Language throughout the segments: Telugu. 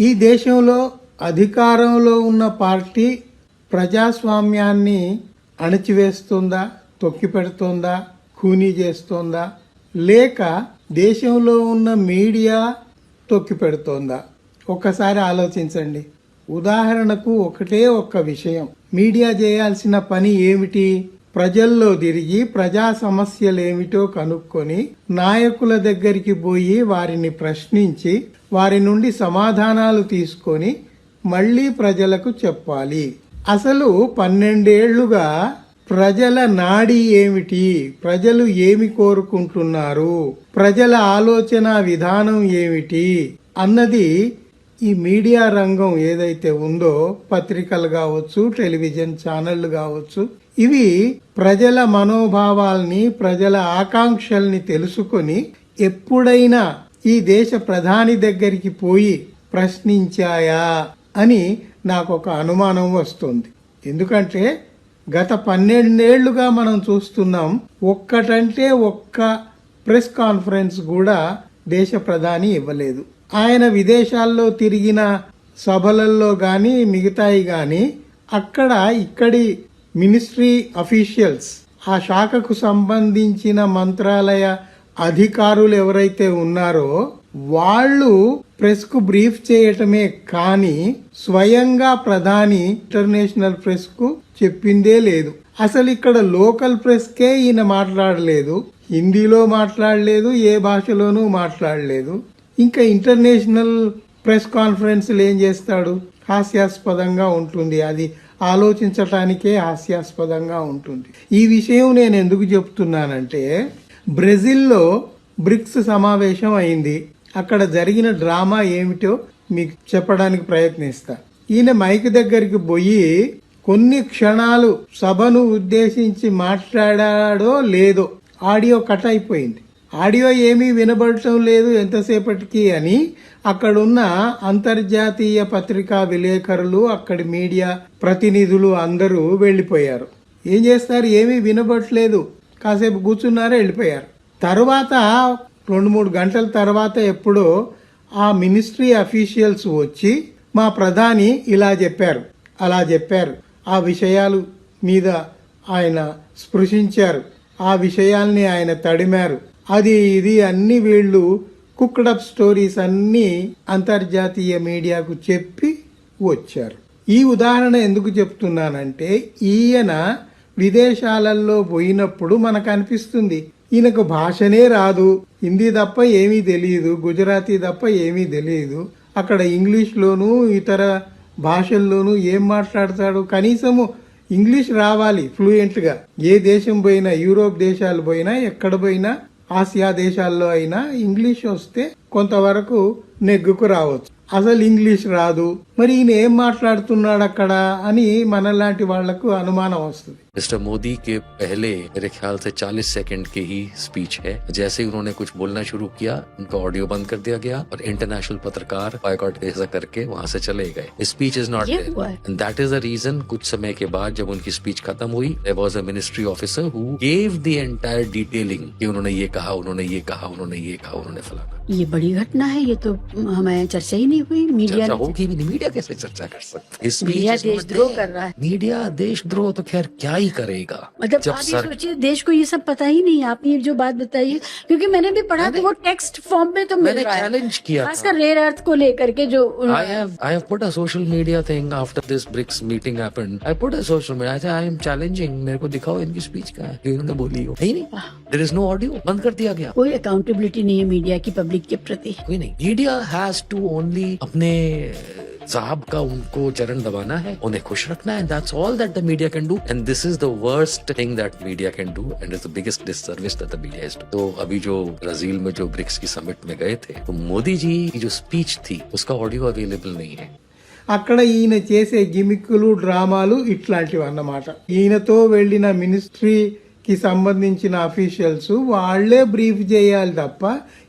ఈ దేశంలో అధికారంలో ఉన్న పార్టీ ప్రజాస్వామ్యాన్ని అణచివేస్తుందా తొక్కిపెడుతుందా ఖూనీ చేస్తోందా లేక దేశంలో ఉన్న మీడియా తొక్కిపెడుతోందా? ఒక్కసారి ఆలోచించండి. ఉదాహరణకు ఒకటే ఒక్క విషయం. మీడియా చేయాల్సిన పని ఏమిటి? ప్రజల్లో తిరిగి ప్రజా సమస్యలేమిటో కనుక్కొని నాయకుల దగ్గరికి పోయి వారిని ప్రశ్నించి వారి నుండి సమాధానాలు తీసుకొని మళ్ళీ ప్రజలకు చెప్పాలి. అసలు పన్నెండేళ్ళుగా ప్రజల నాడి ఏమిటి? ప్రజలు ఏమి కోరుకుంటున్నారు? ప్రజల ఆలోచన విధానం ఏమిటి? అన్నది ఈ మీడియా రంగం ఏదైతే ఉందో పత్రికలు కావచ్చు టెలివిజన్ ఛానళ్ళు కావచ్చు ఇవి ప్రజల మనోభావాల్ని ప్రజల ఆకాంక్షల్ని తెలుసుకొని ఎప్పుడైనా ఈ దేశ ప్రధాని దగ్గరికి పోయి ప్రశ్నించాయా అని నాకు ఒక అనుమానం వస్తుంది. ఎందుకంటే గత పన్నెండేళ్ళుగా మనం చూస్తున్నాం ఒక్కటంటే ఒక్క ప్రెస్ కాన్ఫరెన్స్ కూడా దేశ ప్రధాని ఇవ్వలేదు. ఆయన విదేశాల్లో తిరిగిన సభలల్లో గాని మిగతాయి గాని అక్కడ ఇక్కడి మినిస్ట్రీ అఫీషియల్స్ ఆ శాఖకు సంబంధించిన మంత్రాలయ అధికారులు ఎవరైతే ఉన్నారో వాళ్ళు ప్రెస్కు బ్రీఫ్ చేయటమే కానీ స్వయంగా ప్రధాని ఇంటర్నేషనల్ ప్రెస్కు చెప్పిందే లేదు. అసలు ఇక్కడ లోకల్ ప్రెస్ కే ఈయన మాట్లాడలేదు హిందీలో మాట్లాడలేదు ఏ భాషలోనూ మాట్లాడలేదు. ఇంకా ఇంటర్నేషనల్ ప్రెస్ కాన్ఫరెన్స్లు ఏం చేస్తాడు? హాస్యాస్పదంగా ఉంటుంది. అది ఆలోచించటానికే హాస్యాస్పదంగా ఉంటుంది. ఈ విషయం నేను ఎందుకు చెప్తున్నానంటే బ్రెజిల్లో బ్రిక్స్ సమావేశం అయింది. అక్కడ జరిగిన డ్రామా ఏమిటో మీకు చెప్పడానికి ప్రయత్నిస్తా. ఈయన మైక్ దగ్గరికి పోయి కొన్ని క్షణాలు సభను ఉద్దేశించి మాట్లాడాడో లేదో ఆడియో కట్ అయిపోయింది. ఆడియో ఏమీ వినబడటం లేదు ఎంతసేపటికి అని అక్కడున్న అంతర్జాతీయ పత్రికా విలేకరులు అక్కడి మీడియా ప్రతినిధులు అందరూ వెళ్ళిపోయారు. ఏం చేస్తారు? ఏమీ వినబడట్లేదు. కాసేపు కూర్చున్నారు వెళ్ళిపోయారు. తర్వాత రెండు మూడు గంటల తర్వాత ఎప్పుడో ఆ మినిస్ట్రీ అఫీషియల్స్ వచ్చి మా ప్రధాని ఇలా చెప్పారు. అలా చెప్పారు. ఆ విషయాలు మీద ఆయన స్పృశించారు. ఆ విషయాల్ని ఆయన తడిమారు. అది ఇది అన్ని వీళ్ళు కుక్డప్ స్టోరీస్ అన్ని అంతర్జాతీయ మీడియాకు చెప్పి వచ్చారు. ఈ ఉదాహరణ ఎందుకు చెప్తున్నానంటే ఈయన విదేశాలలో పోయినప్పుడు మనకు అనిపిస్తుంది ఈయనకు భాషనే రాదు హిందీ తప్ప ఏమీ తెలియదు గుజరాతీ తప్ప ఏమీ తెలియదు అక్కడ ఇంగ్లీష్లోను ఇతర భాషల్లోనూ ఏం మాట్లాడతాడు కనీసము ఇంగ్లీష్ రావాలి ఫ్లూయెంట్గా ఏ దేశం పోయినా యూరోప్ దేశాలు పోయినా ఎక్కడ పోయినా ఆసియా దేశాల్లో అయినా ఇంగ్లీష్ వస్తే కొంతవరకు నెగ్గుకు రావచ్చు. అసలు ఇంగ్లీష్ రాదు. మరి ఈయన ఏం మాట్లాడుతున్నాడు అక్కడ అని మనలాంటి వాళ్ళకు అనుమానం వస్తుంది. मिस्टर मोदी के पहले मेरे ख्याल से 40 सेकंड की ही स्पीच है। जैसे ही उन्होंने कुछ बोलना शुरू किया उनका ऑडियो बंद कर दिया गया और इंटरनेशनल पत्रकार बायकॉट ऐसा करके वहाँ से चले गए। Speech is not. And that is the reason कुछ समय के बाद जब उनकी स्पीच खत्म हुई was a ministry officer who gave the entire detailing कि उन्होंने ये कहा उन्होंने ये कहा उन्होंने ये कहा उन्होंने फलाना ये बड़ी घटना है ये तो हमें चर्चा ही नहीं हुई मीडिया होगी भी नहीं मीडिया कैसे चर्चा कर सकता? है मीडिया देशद्रोह कर रहा है। मीडिया देशद्रोह तो खैर क्या ही करेगा। मतलब जब आप ये सर सोचिए देश को ये सब पता ही नहीं आपने ये जो बात बताई है क्योंकि मैंने भी पढ़ा कि वो टेक्स्ट फॉर्म में तो मैंने चैलेंज किया था। खासकर रेयर अर्थ को लेकर के जो have I have put a social media thing after this BRICS meeting happened. I put a social media. I said I am मेरे को दिखाओ इनकी स्पीच का है। इन्होंने बोली हो। नहीं नहीं। देर इज़ नो ऑडियो बंद कर दिया गया। कोई अकाउंटेबिलिटी नहीं है मीडिया की पब्लिक के प्रति। कोई नहीं। मीडिया हैज़ टू ओनली अपने साहब का उनको चरण दबाना है उन्हें खुश रखना है that's all that the media can do and this is the worst thing that media can do and is the biggest disservice that the media is तो अभी जो ब्राजील में जो ब्रिक्स की समिट में गए थे तो मोदी जी की जो स्पीच थी उसका ऑडियो अवेलेबल नहीं है అక్కడ ఈయన చేసే గిమిక్కులు డ్రామాలు ఇట్లాంటివి అన్నమాట ఈయనతో వెళ్ళిన మినిస్ట్రీకి సంబంధించిన అఫీషియల్స్ వాళ్లే బ్రీఫ్ చేయాలి తప్ప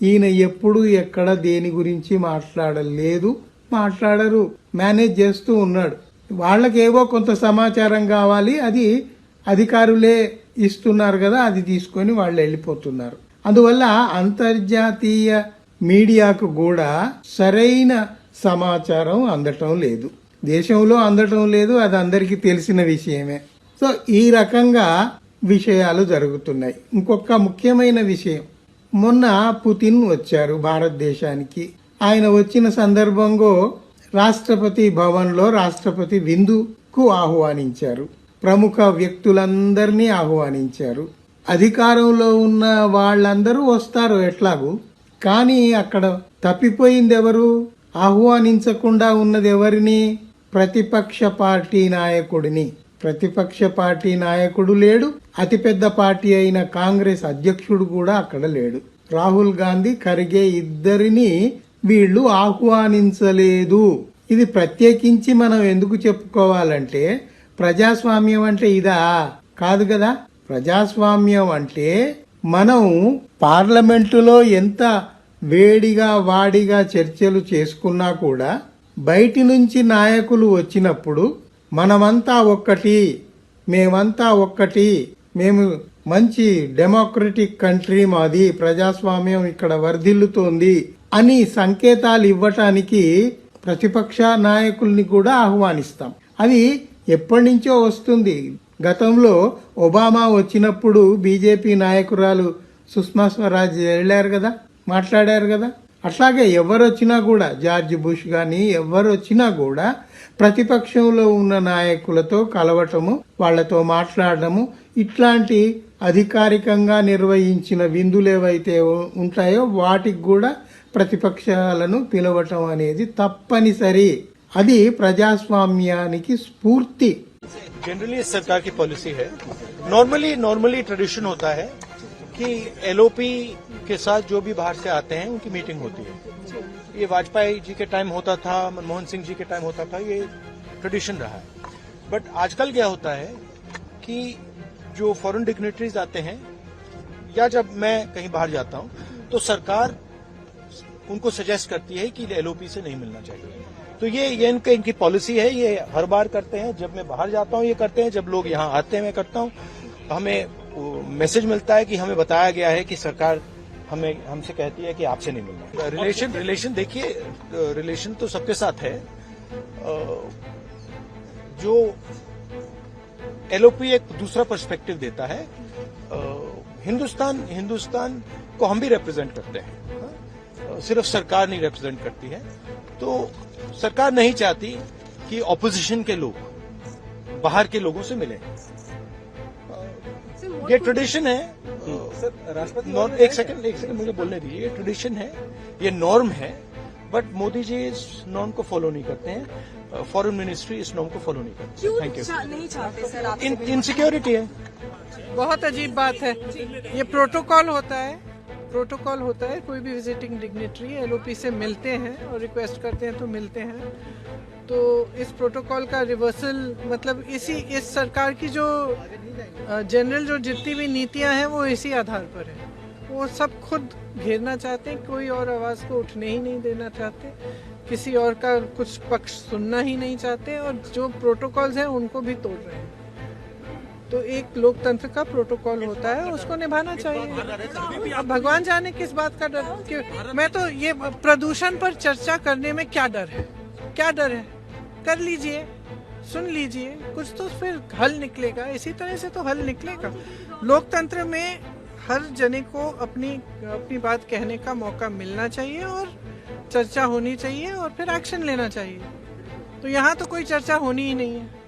ఈయన ఎప్పుడు ఎక్కడ దేని గురించి మాట్లాడలేదు మాట్లాడరు మేనేజ్ చేస్తూ ఉన్నాడు. వాళ్ళకేవో కొంత సమాచారం కావాలి అది అధికారులే ఇస్తున్నారు కదా అది తీసుకొని వాళ్ళు వెళ్ళిపోతున్నారు. అందువల్ల అంతర్జాతీయ మీడియాకు కూడా సరైన సమాచారం అందటం లేదు. దేశంలో అందటం లేదు అది అందరికీ తెలిసిన విషయమే. సో ఈ రకంగా విషయాలు జరుగుతున్నాయి. ఇంకొక ముఖ్యమైన విషయం. మొన్న పుతిన్ వచ్చారు భారతదేశానికి. ఆయన వచ్చిన సందర్భంలో రాష్ట్రపతి భవన్లో రాష్ట్రపతి విందుకు ఆహ్వానించారు. ప్రముఖ వ్యక్తులందరినీ ఆహ్వానించారు. అధికారంలో ఉన్న వాళ్ళందరూ వస్తారు ఎట్లాగూ? కానీ అక్కడ తప్పిపోయింది ఎవరు ఆహ్వానించకుండా ఉన్నది ఎవరిని ప్రతిపక్ష పార్టీ నాయకుడిని. ప్రతిపక్ష పార్టీ నాయకుడు లేడు. అతిపెద్ద పార్టీ అయిన కాంగ్రెస్ అధ్యక్షుడు కూడా అక్కడ లేడు. రాహుల్ గాంధీ ఖర్గే ఇద్దరిని వీళ్ళు ఆహ్వానించలేదు. ఇది ప్రత్యేకించి మనం ఎందుకు చెప్పుకోవాలంటే ప్రజాస్వామ్యం అంటే ఇదా? కాదు కదా? ప్రజాస్వామ్యం అంటే మనం పార్లమెంటులో ఎంత వేడిగా వాడిగా చర్చలు చేసుకున్నా కూడా బయటి నుంచి నాయకులు వచ్చినప్పుడు మనమంతా ఒక్కటి మేమంతా ఒక్కటి మేము మంచి డెమోక్రటిక్ కంట్రీ మాది ప్రజాస్వామ్యం ఇక్కడ వర్ధిల్లుతోంది. అని సంకేతాలు ఇవ్వటానికి ప్రతిపక్ష నాయకుల్ని కూడా ఆహ్వానిస్తాం. అది ఎప్పటి నుంచో వస్తుంది. గతంలో ఒబామా వచ్చినప్పుడు బీజేపీ నాయకురాలు సుష్మా స్వరాజ్ వెళ్ళారు కదా మాట్లాడారు కదా. అట్లాగే ఎవరు వచ్చినా కూడా జార్జ్ బుష్ కానీ ఎవరు వచ్చినా కూడా ప్రతిపక్షంలో ఉన్న నాయకులతో కలవటము వాళ్ళతో మాట్లాడటము ఇట్లాంటి అధికారికంగా నిర్వహించిన విందులు ఏవైతే ఉంటాయో వాటికి కూడా ప్రతిపక్షాలను పిలవటం అనేది తప్పనిసరి అది ప్రజాస్వామ్యానికి స్ఫూర్తి जनरली इस सरकार की पॉलिसी है नॉर्मली नॉर्मली ट्रेडिशन होता है कि एलओपी के साथ जो भी बाहर से आते हैं उनकी मीटिंग होती है ये वाजपेयी जी के टाइम होता था मनमोहन सिंह जी के टाइम होता था ये ट्रेडिशन रहा है बट आजकल क्या होता है कि जो फॉरेन डिग्नेटरीज आते हैं या जब मैं कहीं बाहर जाता हूं तो सरकार उनको सजेस्ट करती है कि एलओपी से नहीं मिलना चाहिए। तो ये ये इनका, इनकी पॉलिसी है, ये हर बार करते हैं। जब मैं बाहर जाता हूँ, ये करते हैं। जब लोग यहाँ आते हैं, मैं करता हूँ। हमें मैसेज मिलता है कि हमें बताया गया है कि सरकार हमें, हमसे कहती है कि आपसे नहीं मिलना। रिलेशन रिलेशन देखिए रिलेशन तो सबके साथ है। जो एलओपी एक दूसरा पर्सपेक्टिव देता है। हिंदुस्तान हिंदुस्तान को हम भी रिप्रेजेंट करते हैं। सिर्फ़ सरकार नहीं रिप्रेजेंट करती है। तो सरकार नहीं चाहती कि ऑपोजिशन के लोग बाहर के लोगों से मिले। ये ट्रेडिशन है। राष्ट्रपति एक सेकंड एक सेकंड मुझे बोलने दीजिए। ये ट्रेडिशन है ये नॉर्म है बट मोदी जी इस नॉर्म को फॉलो नहीं करते हैं। फॉरेन मिनिस्ट्री इस नॉर्म को फॉलो नहीं करती। थैंक यू नहीं चाहते सर इन इनसिक्योरिटी है। बहुत अजीब बात है। ये प्रोटोकॉल होता है प्रोटोकॉल होता है, कोई भी विजिटिंग डिग्नेटरी एलओपी से मिलते हैं और रिक्वेस्ट करते हैं तो मिलते हैं। तो इस प्रोटोकॉल का रिवर्सल मतलब इसी, इस सरकार की जो जनरल जो जितनी भी नीतियाँ हैं, वो इसी आधार पर है। वो सब खुद घेरना चाहते हैं, कोई और आवाज़ को उठने ही नहीं देना चाहते, किसी और का कुछ पक्ष सुनना ही नहीं चाहते, और जो प्रोटोकॉल्स हैं, उनको भी तोड़ रहे हैं। तो एक लोकतंत्र का प्रोटोकॉल होता है, उसको निभाना चाहिए। अब भगवान जाने किस बात का डर, कि मैं तो ये प्रदूषण पर चर्चा करने में क्या डर है? क्या डर है? कर लीजिए, सुन लीजिए, कुछ तो फिर हल निकलेगा। इसी तरह से तो हल निकलेगा। लोकतंत्र में हर जने को अपनी अपनी बात कहने का मौका मिलना चाहिए और चर्चा होनी चाहिए और फिर एक्शन लेना चाहिए। तो यहाँ तो कोई चर्चा होनी ही नहीं है।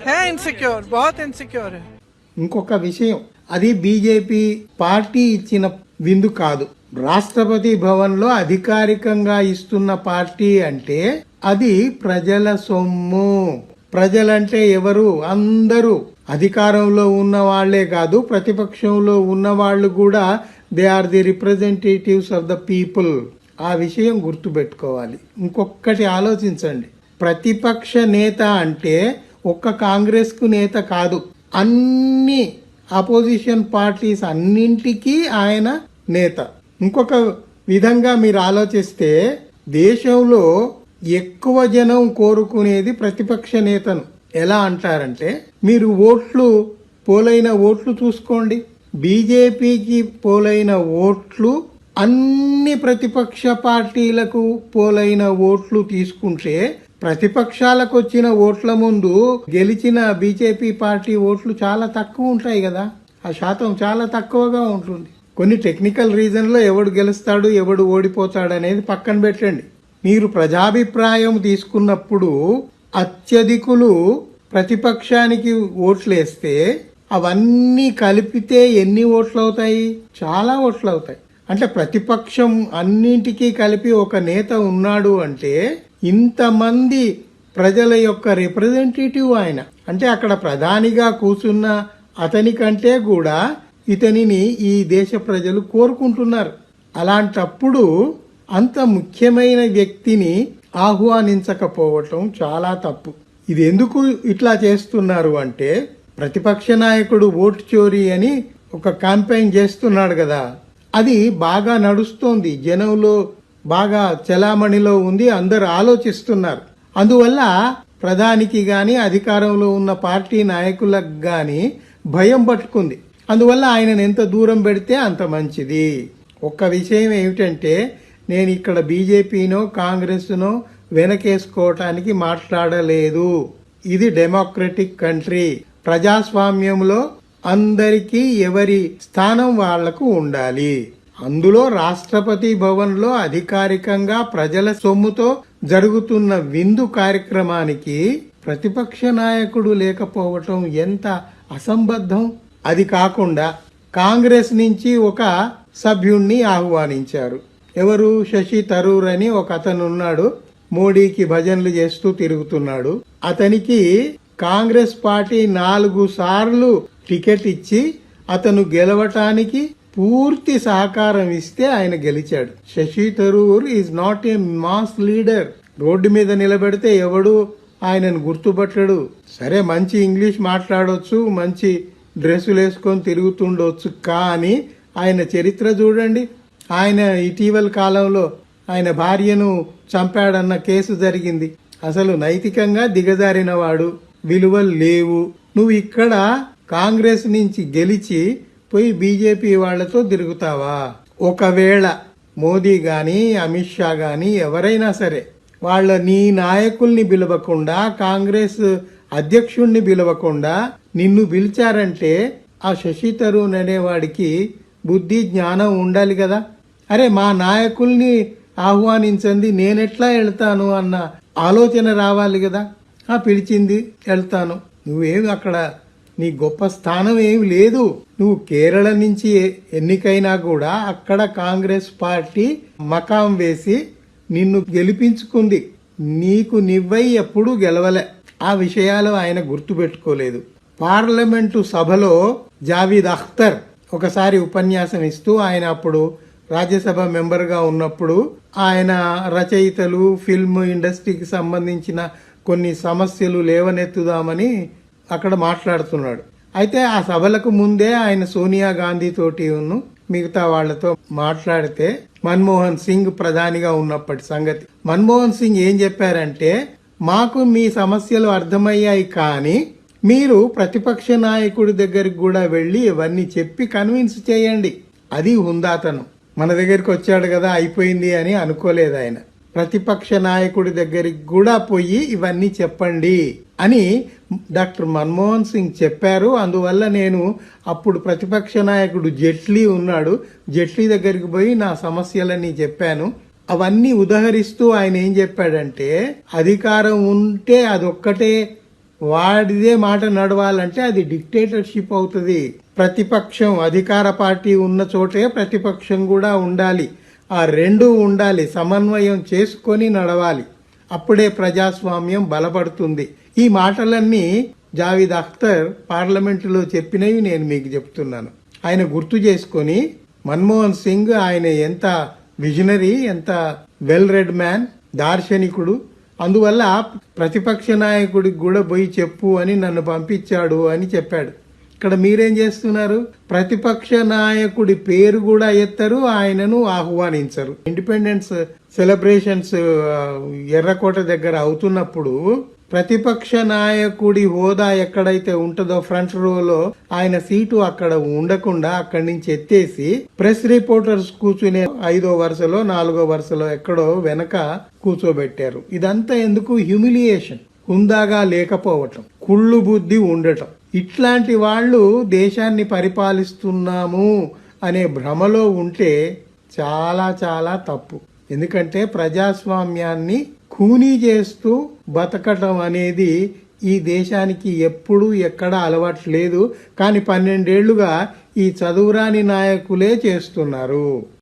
है है इनसिक्योर बहुत इनसिक्योर है ఇంకొక విషయం అది బీజేపీ పార్టీ ఇచ్చిన విందు కాదు రాష్ట్రపతి భవన్ లో అధికారికంగా ఇస్తున్న పార్టీ అంటే అది ప్రజల సొమ్ము ప్రజలంటే ఎవరు అందరూ అధికారంలో ఉన్న వాళ్లే కాదు ప్రతిపక్షంలో ఉన్న వాళ్ళు కూడా they are the representatives of the people ఆ విషయం గుర్తుపెట్టుకోవాలి ఇంకొకటి ఆలోచించండి ప్రతిపక్ష నేత అంటే ఒక్క కాంగ్రెస్కు నేత కాదు. అన్ని అపోజిషన్ పార్టీస్ అన్నింటికీ ఆయన నేత. ఇంకొక విధంగా మీరు ఆలోచిస్తే దేశంలో ఎక్కువ జనం కోరుకునేది ప్రతిపక్ష నేతను. ఎలా అంటారంటే మీరు ఓట్లు పోలైన ఓట్లు చూసుకోండి. బీజేపీకి పోలైన ఓట్లు అన్ని ప్రతిపక్ష పార్టీలకు పోలైన ఓట్లు తీసుకుంటే ప్రతిపక్షాలకు వచ్చిన ఓట్ల ముందు గెలిచిన బీజేపీ పార్టీ ఓట్లు చాలా తక్కువ ఉంటాయి కదా. ఆ శాతం చాలా తక్కువగా ఉంటుంది. కొన్ని టెక్నికల్ రీజన్లో ఎవడు గెలుస్తాడు ఎవడు ఓడిపోతాడు అనేది పక్కన పెట్టండి. మీరు ప్రజాభిప్రాయం తీసుకున్నప్పుడు అత్యధికులు ప్రతిపక్షానికి ఓట్లేస్తే అవన్నీ కలిపితే ఎన్ని ఓట్లు అవుతాయి చాలా ఓట్లు అవుతాయి అంటే ప్రతిపక్షం అన్నింటికీ కలిపి ఒక నేత ఉన్నాడు అంటే ఇంతమంది ప్రజల యొక్క రిప్రజెంటేటివ్ ఆయన. అంటే అక్కడ ప్రధానిగా కూర్చున్న అతని కంటే కూడా ఇతనిని ఈ దేశ ప్రజలు కోరుకుంటున్నారు. అలాంటప్పుడు అంత ముఖ్యమైన వ్యక్తిని ఆహ్వానించకపోవటం చాలా తప్పు. ఇది ఎందుకు ఇట్లా చేస్తున్నారు అంటే ప్రతిపక్ష నాయకుడు ఓటు చోరీ అని ఒక క్యాంపెయిన్ చేస్తున్నాడు కదా. అది బాగా నడుస్తోంది. జనంలో బాగా చలామణిలో ఉంది అందరు ఆలోచిస్తున్నారు. అందువల్ల ప్రధానికి గాని అధికారంలో ఉన్న పార్టీ నాయకులకు గాని భయం పట్టుకుంది. అందువల్ల ఆయనను ఎంత దూరం పెడితే అంత మంచిది. ఒక్క విషయం ఏమిటంటే నేను ఇక్కడ బీజేపీనో కాంగ్రెస్నో వెనకేసుకోవటానికి మాట్లాడలేదు. ఇది డెమోక్రటిక్ కంట్రీ. ప్రజాస్వామ్యంలో అందరికీ ఎవరి స్థానం వాళ్ళకు ఉండాలి. అందులో రాష్ట్రపతి భవన్లో అధికారికంగా ప్రజల సొమ్ముతో జరుగుతున్న విందు కార్యక్రమానికి ప్రతిపక్ష నాయకుడు లేకపోవటం ఎంత అసంబద్ధం? అది కాకుండా కాంగ్రెస్ నుంచి ఒక సభ్యుణ్ణి ఆహ్వానించారు. ఎవరు? శశి తరూర్ అని ఒక అతను ఉన్నాడు. మోడీకి భజనలు చేస్తూ తిరుగుతున్నాడు. అతనికి కాంగ్రెస్ పార్టీ నాలుగు సార్లు టికెట్ ఇచ్చి అతను గెలవటానికి పూర్తి సహకారం ఇస్తే ఆయన గెలిచాడు. Shashi Tharoor is not a mass leader road మీద నిలబెడితే ఎవడు ఆయనను గుర్తుపట్టడు. సరే మంచి ఇంగ్లీష్ మాట్లాడవచ్చు మంచి డ్రెస్సులు వేసుకొని తిరుగుతుండొచ్చు కానీ ఆయన చరిత్ర చూడండి. ఆయన ఇటీవల కాలంలో ఆయన భార్యను చంపాడన్న కేసు జరిగింది. అసలు నైతికంగా దిగజారిన వాడు విలువలు లేవు. నువ్వు ఇక్కడ కాంగ్రెస్ నుంచి గెలిచి పోయి బీజేపీ వాళ్ళతో తిరుగుతావా? ఒకవేళ మోదీ గాని అమిత్ షా గాని ఎవరైనా సరే వాళ్ళ నీ నాయకుల్ని పిలవకుండా కాంగ్రెస్ అధ్యక్షుణ్ణి పిలవకుండా నిన్ను పిలిచారంటే ఆ శశి తరూన్ అనేవాడికి బుద్ధి జ్ఞానం ఉండాలి కదా. అరే మా నాయకుల్ని ఆహ్వానించండి నేనెట్లా వెళ్తాను అన్న ఆలోచన రావాలి కదా. ఆ పిలిచింది వెళ్తాను. నువ్వేమి అక్కడ నీ గొప్ప స్థానం ఏమి లేదు. నువ్వు కేరళ నుంచి ఎన్నికైనా కూడా అక్కడ కాంగ్రెస్ పార్టీ మకాం వేసి నిన్ను గెలిపించుకుంది. నీకు నివ్వై ఎప్పుడూ గెలవలే. ఆ విషయాలు ఆయన గుర్తుపెట్టుకోలేదు. పార్లమెంటు సభలో జావీద్ అఖ్తర్ ఒకసారి ఉపన్యాసం ఇస్తూ ఆయన అప్పుడు రాజ్యసభ మెంబర్గా ఉన్నప్పుడు ఆయన రచయితలు ఫిల్మ్ ఇండస్ట్రీకి సంబంధించిన కొన్ని సమస్యలు లేవనెత్తుదామని అక్కడ మాట్లాడుతున్నాడు. అయితే ఆ సభలకు ముందే ఆయన సోనియా గాంధీ తోటి ఉన్ను మిగతా వాళ్ళతో మాట్లాడితే మన్మోహన్ సింగ్ ప్రధానిగా ఉన్నప్పటి సంగతి. మన్మోహన్ సింగ్ ఏం చెప్పారంటే మాకు మీ సమస్యలు అర్థమయ్యాయి కానీ మీరు ప్రతిపక్ష నాయకుడి దగ్గరికి కూడా వెళ్ళి ఇవన్నీ చెప్పి కన్విన్స్ చేయండి. అది హుందాతనం. మన దగ్గరికి వచ్చాడు కదా అయిపోయింది అని అనుకోలేదు ఆయన. ప్రతిపక్ష నాయకుడి దగ్గరికి కూడా పోయి ఇవన్నీ చెప్పండి అని డాక్టర్ మన్మోహన్ సింగ్ చెప్పారు. అందువల్ల నేను అప్పుడు ప్రతిపక్ష నాయకుడు జైట్లీ ఉన్నాడు. జైట్లీ దగ్గరికి పోయి నా సమస్యలన్నీ చెప్పాను. అవన్నీ ఉదహరిస్తూ ఆయన ఏం చెప్పాడంటే అధికారం ఉంటే అదొక్కటే. వాడిదే మాట నడవాలంటే అది డిక్టేటర్షిప్ అవుతుంది. ప్రతిపక్షం అధికార పార్టీ ఉన్న చోటే ప్రతిపక్షం కూడా ఉండాలి. ఆ రెండు ఉండాలి. సమన్వయం చేసుకొని నడవాలి. అప్పుడే ప్రజాస్వామ్యం బలపడుతుంది. ఈ మాటలన్నీ జావీద్ అఖ్తర్ పార్లమెంటులో చెప్పినవి నేను మీకు చెప్తున్నాను. ఆయన గుర్తు చేసుకొని మన్మోహన్ సింగ్ ఆయన ఎంత విజనరీ ఎంత వెల్ రెడ్ మ్యాన్ దార్శనికుడు అందువల్ల ప్రతిపక్ష నాయకుడికి కూడా పోయి చెప్పు అని నన్ను పంపించాడు అని చెప్పాడు. ఇక్కడ మీరేం చేస్తున్నారు? ప్రతిపక్ష నాయకుడి పేరు కూడా ఎత్తరు ఆయనను ఆహ్వానించరు. ఇండిపెండెన్స్ సెలబ్రేషన్స్ ఎర్రకోట దగ్గర అవుతున్నప్పుడు ప్రతిపక్ష నాయకుడి హోదా ఎక్కడైతే ఉంటుందో ఫ్రంట్ రోలో ఆయన సీటు అక్కడ ఉండకుండా అక్కడి నుంచి ఎత్తేసి ప్రెస్ రిపోర్టర్స్ కూర్చునే ఐదో వరుసలో నాలుగో వరుసలో ఎక్కడో వెనక కూర్చోబెట్టారు. ఇదంతా ఎందుకు? హ్యూమిలియేషన్ హుందాగా లేకపోవటం. కుళ్ళు బుద్ధి ఉండటం. ఇట్లాంటి వాళ్ళు దేశాన్ని పరిపాలిస్తున్నాము అనే భ్రమలో ఉంటే చాలా చాలా తప్పు. ఎందుకంటే ప్రజాస్వామ్యాన్ని ఖూనీ చేస్తూ బతకటం అనేది ఈ దేశానికి ఎప్పుడూ ఎక్కడా అలవాటు లేదు. కానీ పన్నెండేళ్ళుగా ఈ చదువురాని నాయకులే చేస్తున్నారు.